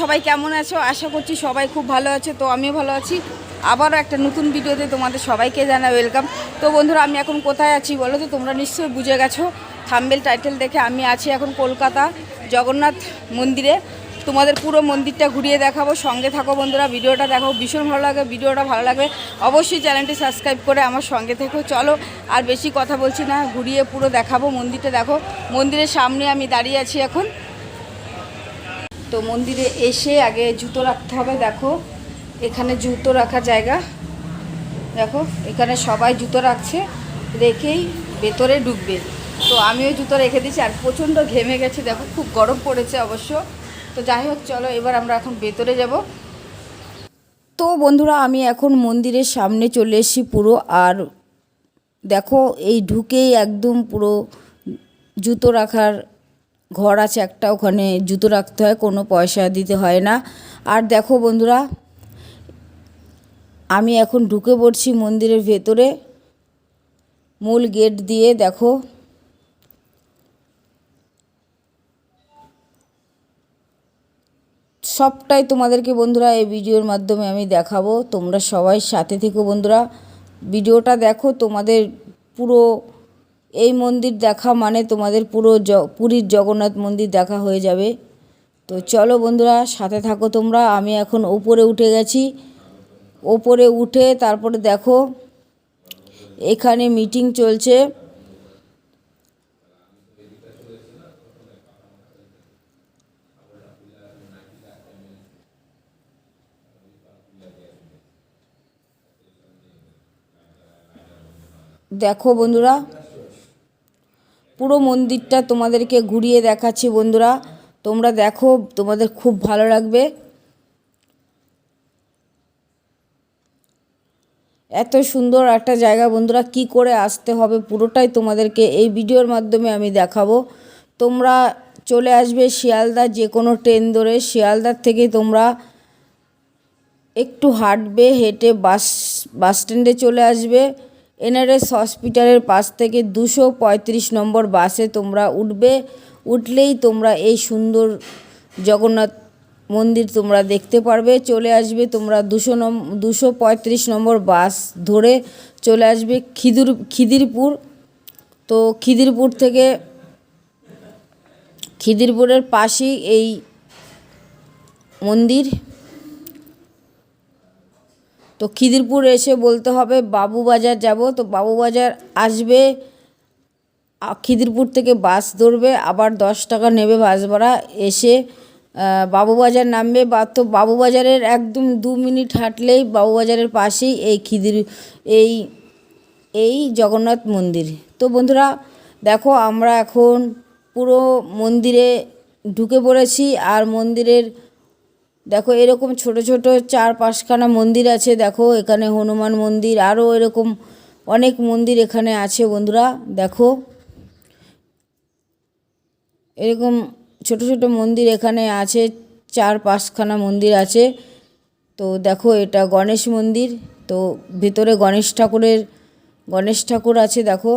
সবাই কেমন আছো? আশা করছি সবাই খুব ভালো আছে, তো আমিও ভালো আছি। আবারও একটা নতুন ভিডিওতে তোমাদের সবাইকে জানা ওয়েলকাম তো বন্ধুরা, আমি এখন কোথায় আছি বলো তো? তোমরা নিশ্চয়ই বুঝে গেছো, থাম্বেল টাইটেল দেখে আমি আছি এখন কলকাতা জগন্নাথ মন্দিরে। তোমাদের পুরো মন্দিরটা ঘুরিয়ে দেখাবো, সঙ্গে থাকো বন্ধুরা, ভিডিওটা দেখো, ভীষণ ভালো লাগে, ভিডিওটা ভালো লাগবে। অবশ্যই চ্যানেলটি সাবস্ক্রাইব করে আমার সঙ্গে থেকো। চলো, আর বেশি কথা বলছি না, ঘুরিয়ে পুরো দেখাবো মন্দিরটা দেখো। মন্দিরের সামনে আমি দাঁড়িয়ে আছি এখন। তো মন্দিরে এসে আগে জুতো রাখতে হবে, দেখো। এখানে জুতো রাখার জায়গা। দেখো, এখানে সবাই জুতো রাখছে, রেখেই ভেতরে ঢুকবে। তো আমিও জুতো রেখে দিয়েছি, আর প্রচণ্ড ঘেমে গেছে, দেখো, খুব গরম পড়েছে অবশ্য। তো যাই হোক, চলো, এবার আমরা এখন ভেতরে যাব। তো বন্ধুরা, আমি এখন মন্দিরের সামনে চলে এসেছি পুরো, আর দেখো, এই ঢুকেই একদম পুরো জুতো রাখার ঘর আছে একটা, ওখানে জুতো রাখতে হয়, কোনো পয়সা দিতে হয় না। আর দেখো বন্ধুরা, আমি এখন ঢুকে পড়ছি মন্দিরের ভেতরে। মূল গেট দিয়ে দেখো। সবটাই তোমাদেরকে বন্ধুরা এই ভিডিওর মাধ্যমে আমি দেখাবো। তোমরা সবাই সাথে থেকো বন্ধুরা। ভিডিওটা দেখো, তোমাদের পুরো এই মন্দির দেখা মানে তোমাদের পুরো জ, পুরীর জগন্নাথ মন্দির দেখা হয়ে যাবে। তো চলো বন্ধুরা, সাথে থাকো তোমরা। আমি এখন ওপরে উঠে গেছি। ওপরে উঠে তারপরে দেখো, এখানে মিটিং চলছে। দেখো বন্ধুরা পুরো মন্দিরটা তোমাদেরকে ঘুরিয়ে দেখাচ্ছি বন্ধুরা। তোমরা দেখো, তোমাদের খুব ভালো লাগবে। এত সুন্দর একটা জায়গা বন্ধুরা, কি করে আসতে হবে পুরোটাই তোমাদেরকে এই ভিডিওর মাধ্যমে আমি দেখাবো। তোমরা চলে আসবে শিয়ালদা যে কোনো ট্রেন ধরে। শিয়ালদার থেকে তোমরা একটু হাঁটবে, হেঁটে বাস বাস স্ট্যান্ডে চলে আসবে। এনআরএস হসপিটালের পাশ থেকে দুশো পঁয়ত্রিশ নম্বর বাসে তোমরা উঠবে। উঠলেই তোমরা এই সুন্দর জগন্নাথ মন্দির তোমরা দেখতে পারবে। চলে আসবে তোমরা দুশো নম, দুশো পঁয়ত্রিশ নম্বর বাস ধরে চলে আসবে খিদির, খিদিরপুর। তো খিদিরপুর থেকে খিদিরপুরের পাশেই এই মন্দির। তো খিদিরপুর এসে বলতে হবে বাবুবাজার যাব। তো বাবুবাজার আসবে খিদিরপুর থেকে বাস ধরবে, আবার দশ টাকা নেবে বাস ভাড়া। এসে বাবুবাজার নামবে। বা, তো বাবুবাজারের একদম দু মিনিট হাঁটলেই বাবুবাজারের পাশেই এই খিদির, এই এই জগন্নাথ মন্দির। তো বন্ধুরা, দেখো আমরা এখন পুরো মন্দিরে ঢুকে পড়েছি, আর মন্দিরের দেখো, এরকম ছোট ছোট চার পাঁচখানা মন্দির আছে। দেখো, এখানে হনুমান মন্দির আরও এরকম অনেক মন্দির এখানে আছে বন্ধুরা, দেখো। এরকম ছোট ছোট মন্দির এখানে আছে, চার পাঁচখানা মন্দির আছে। তো দেখো, এটা গণেশ মন্দির, তো ভেতরে গণেশ ঠাকুরের, গণেশ ঠাকুর আছে, দেখো।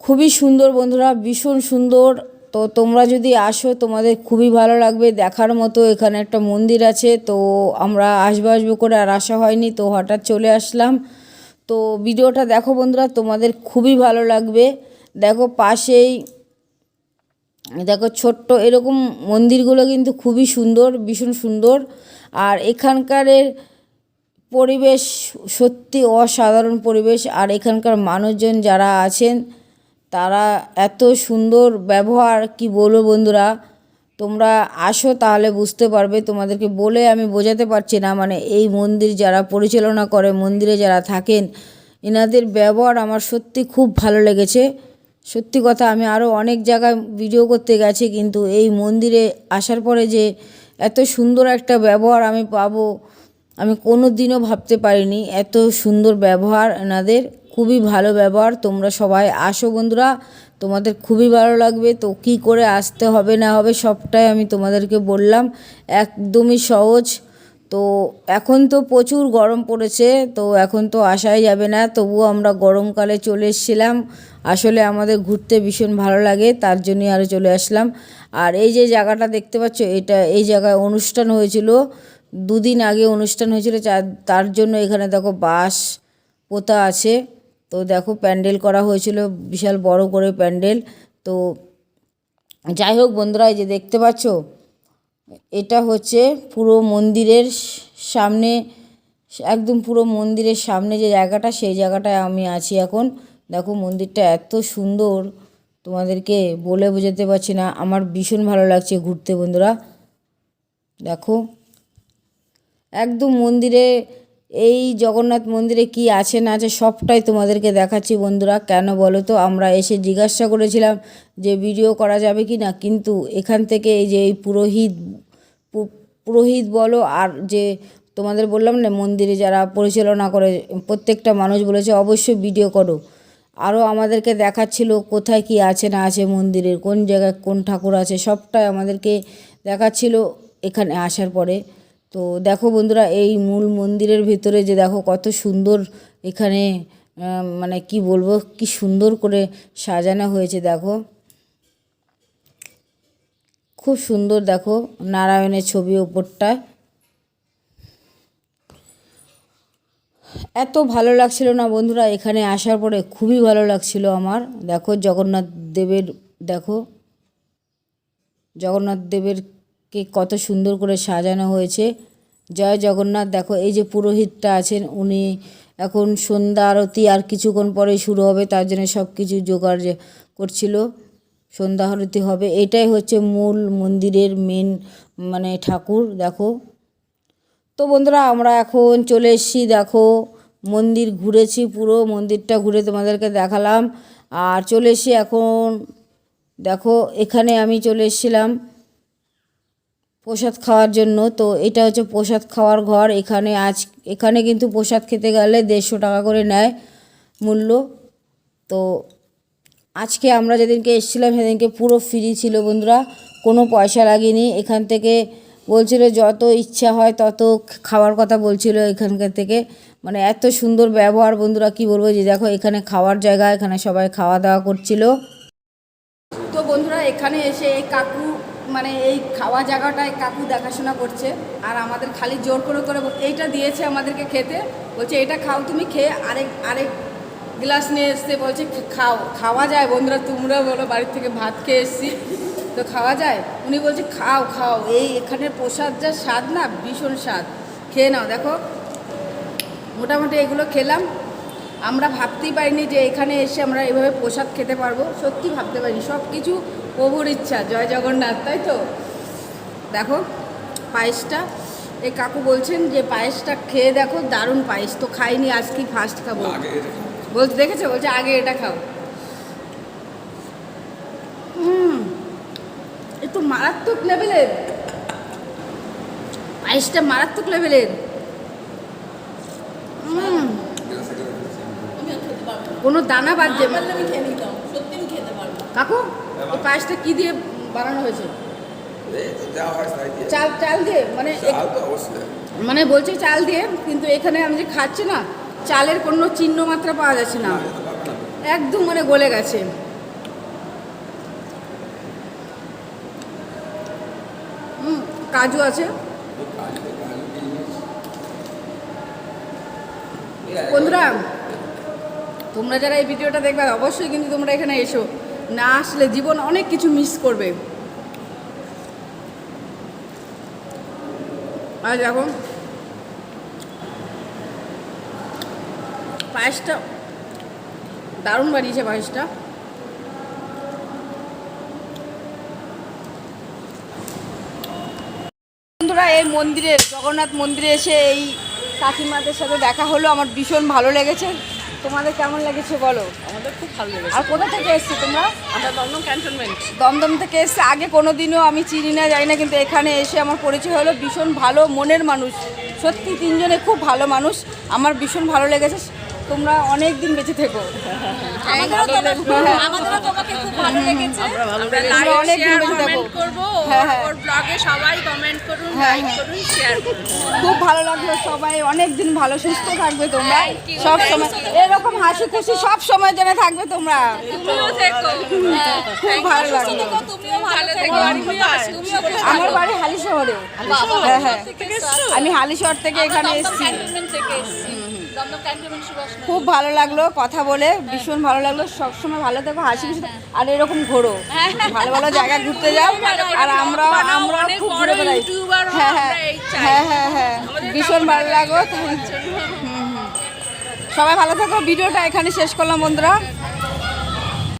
খুবই সুন্দর বন্ধুরা, ভীষণ সুন্দর তো তোমরা যদি আসো, তোমাদের খুবই ভালো লাগবে। দেখার মতো এখানে একটা মন্দির আছে, তো আমরা আসব আসব করে আর আসা হয়নি, তো হঠাৎ চলে আসলাম। তো ভিডিওটা দেখো বন্ধুরা, তোমাদের খুবই ভালো লাগবে। দেখো পাশেই, দেখো ছোট্ট এরকম মন্দিরগুলো কিন্তু খুবই সুন্দর, ভীষণ সুন্দর। আর এখানকারের পরিবেশ সত্যি অসাধারণ পরিবেশ। আর এখানকার মানুষজন যারা আছেন তারা এত সুন্দর ব্যবহার, কি বলব বন্ধুরা? তোমরা আসো তাহলে বুঝতে পারবে, তোমাদেরকে বলে আমি বোঝাতে পারছি না। মানে এই মন্দির যারা পরিচালনা করে, মন্দিরে যারা থাকেন, এনাদের ব্যবহার আমার সত্যি খুব ভালো লেগেছে। সত্যি কথা, আমি আরও অনেক জায়গায় ভিডিও করতে গেছি, কিন্তু এই মন্দিরে আসার পরে যে এত সুন্দর একটা ব্যবহার আমি পাবো, আমি কোনো দিনও ভাবতে পারিনি। এত সুন্দর ব্যবহার এনাদের। খুবই ভালো ব্যবহার। তোমরা সবাই আসো বন্ধুরা। তোমাদের খুবই ভালো লাগবে। তো কী করে আসতে হবে না হবে সবটাই আমি তোমাদেরকে বললাম। একদমই সহজ। তো এখন তো প্রচুর গরম পড়েছে। তো এখন তো আসাই যাবে না। তবুও আমরা গরমকালে চলে এসেছিলাম। আসলে আমাদের ঘুরতে ভীষণ ভালো লাগে। তার জন্যই আরও চলে আসলাম। আর এই যে জায়গাটা দেখতে পাচ্ছ, এটা এই জায়গায় অনুষ্ঠান হয়েছিল। দুদিন আগে অনুষ্ঠান হয়েছিল। তার জন্য এখানে দেখো বাস পোতা আছে। তো দেখো প্যান্ডেল করা হয়েছিল, বিশাল বড় করে প্যান্ডেল। তো যাই হোক বন্ধুরা, এই যে দেখতে পাচ্ছ, এটা হচ্ছে পুরো মন্দিরের সামনে, একদম পুরো মন্দিরের সামনে যে জায়গাটা, সেই জায়গাটায় আমি আছি এখন। দেখো মন্দিরটা এত সুন্দর, তোমাদেরকে বলে বোঝাতে পারছি না, আমার ভীষণ ভালো লাগছে ঘুরতে বন্ধুরা। দেখো, একদম মন্দিরে এই জগন্নাথ মন্দিরে কি আছে না আছে সবটাই তোমাদেরকে দেখাচ্ছি বন্ধুরা। কেন বলো তো? আমরা এসে জিজ্ঞাসা করেছিলাম যে ভিডিও করা যাবে কি না, কিন্তু এখান থেকে এই যে এই পুরোহিত পুরোহিত বলো আর যে তোমাদের বললাম না, মন্দিরে যারা পরিচালনা করে, প্রত্যেকটা মানুষ বলেছে অবশ্যই ভিডিও করো। আরও আমাদেরকে দেখাচ্ছিল কোথায় কি আছে না আছে মন্দিরের, কোন জায়গায় কোন ঠাকুর আছে, সবটাই আমাদেরকে দেখাচ্ছিল এখানে আসার পরে। তো দেখো বন্ধুরা, এই মূল মন্দিরের ভিতরে যে দেখো কত সুন্দর এখানে মানে কি বলব, কি সুন্দর করে সাজানো হয়েছে দেখো। খুব সুন্দর দেখো নারায়ণের ছবি ওপরটায়। এত ভালো লাগছিল না বন্ধুরা, এখানে আসার পরে খুবই ভালো লাগছিল আমার। দেখো জগন্নাথ দেবের, দেখো জগন্নাথ দেবেরকে কত সুন্দর করে সাজানো হয়েছে। জয় জগন্নাথ, দেখো এই যে পুরোহিতটা আছেন, উনি এখন সন্ধ্যা আরতি আর কিছুক্ষণ পরে শুরু হবে, তার জন্য সব কিছু জোগাড় করছিল, সন্ধ্যা আরতি হবে। এটাই হচ্ছে মূল মন্দিরের মেন মানে ঠাকুর, দেখো। তো বন্ধুরা, আমরা এখন চলে এসেছি, দেখো, মন্দির ঘুরেছি পুরো, মন্দিরটা ঘুরে তোমাদেরকে দেখালাম। আর চলে এসেছি এখন, দেখো, এখানে আমি চলে এসেছিলাম। প্রসাদ খাওয়ার জন্য। তো এটা হচ্ছে প্রসাদ খাওয়ার ঘর। এখানে আজ, এখানে কিন্তু প্রসাদ খেতে গেলে দেড়শো টাকা করে নেয় মূল্য। তো আজকে আমরা যেদিনকে এসেছিলাম সেদিনকে পুরো ফ্রি ছিল বন্ধুরা। কোনো পয়সা লাগেনি। এখান থেকে বলছিল যত ইচ্ছা হয় তত খাওয়ার কথা বলছিল এখানকার থেকে। মানে এত সুন্দর ব্যবহার বন্ধুরা, কি বলব যে দেখো এখানে খাওয়ার জায়গা, এখানে সবাই খাওয়া দাওয়া করছিল। তো বন্ধুরা, এখানে এসে এই কাকু মানে এই খাওয়া জায়গাটায় কাকু দেখাশোনা করছে, আর আমাদের খালি জোর করে করে এইটা দিয়েছে আমাদেরকে খেতে, বলছে এটা খাও তুমি খেয়ে আরেক আরেক গ্লাস নিয়ে এসছে, বলছে খাও, খাওয়া যায় বন্ধুরা তোমরা বলো, বাড়ির থেকে ভাত খেয়ে এসছি। তো খাওয়া যায়? উনি বলছে খাও খাও, এই এখানের প্রসাদ যা স্বাদ না, ভীষণ স্বাদ। খেয়ে নাও, দেখো, মোটামুটি এগুলো খেলাম। আমরা ভাবতেই পারিনি যে এখানে এসে আমরা এভাবে প্রসাদ খেতে পারব, সত্যি ভাবতে পারিনি। সব কিছু প্রভুর ইচ্ছা জয় জগন্নাথ তাই তো? দেখো পায়েসটা এই কাকু বলছেন যে পায়েসটা খেয়ে দেখো দারুণ পায়েস তো খাইনি আজকেই ফার্স্ট খাব? বলছে দেখেছ? বলছে আগে এটা খাও। হুম এ তো মারাত্মক লেভেলের পায়েসটা মারাত্মক লেভেলের হুম। কোনো দানা বাদ যাবে কাকু? এই পায়েসটা কি দিয়ে বানানো হয়েছে? হয়। চাল চাল দিয়ে? মানে মানে বলছে চাল দিয়ে কিন্তু এখানে আমি যে খাচ্ছি না চালের কোনো চিহ্ন মাত্রা পাওয়া যাচ্ছে না। একদম মানে গলে গেছে। হুম কাজু আছে। বন্ধুরা তোমরা যারা এই ভিডিওটা দেখবে অবশ্যই কিন্তু তোমরা এখানে এসো। না আসলে জীবন অনেক কিছু মিস করবে। আর দেখো, পায়েসটা দারুণ বানিয়েছে পায়েসটা। বন্ধুরা, এই মন্দিরে, জগন্নাথ মন্দিরে এসে এই কাকিমাদের সাথে দেখা হলো, আমার ভীষণ ভালো লেগেছে। তোমাদের কেমন লেগেছে বলো? আমাদের খুব ভালো লেগেছে। আর কোথা থেকে এসছো তোমরা? আমরা দমদম ক্যান্টনমেন্ট। দমদম থেকে এসে আগে কোনো দিনও আমি চিনি না যাই না কিন্তু এখানে এসে আমার পরিচয় হলো। ভীষণ ভালো মনের মানুষ। সত্যি তিনজনে খুব ভালো মানুষ। আমার ভীষণ ভালো লেগেছে। তোমরা অনেক দিন বেঁচে থেকো। আমাদেরও তোমাকে খুব ভালো লেগেছে। আমরা ভালো আমরা লেগেছে। অনেক থাকো। করব। হ্যাঁ, হ্যাঁ। ওর ব্লগে সবাই কমেন্ট করুন হ্যাঁ, লাইক। করুন শেয়ার করুন। খুব ভালো লাগল সবাই। অনেক দিন ভালো সুস্থ থাকবে তোমরা। সব সময় এরকম হাসি খুশি সব সময় যেন থাকবে তোমরা। তুমিও থেকো। খুব ভালো লাগল। তুমিও ভালো থেকো। তুমিও তুমিও খুব আমার বাড়ি হালি শহরে হ্যাঁ হ্যাঁ। আমি হালি শহর থেকে এখানে এসেছি। খুব ভালো লাগল কথা বলে ভীষণ ভালো লাগল। সবসময় ভালো থাকো হাসি খুশি আর এরকম ঘোরো। ভালো ভালো জায়গা ঘুরতে যাও। আর আমরা আমরা খুব ঘুরে বেড়াই। হ্যাঁ হ্যাঁ। হ্যাঁ হ্যাঁ হ্যাঁ। ভীষণ ভালো হুম। সবাই ভালো থাকো। ভিডিওটা এখানে শেষ করলাম বন্ধুরা।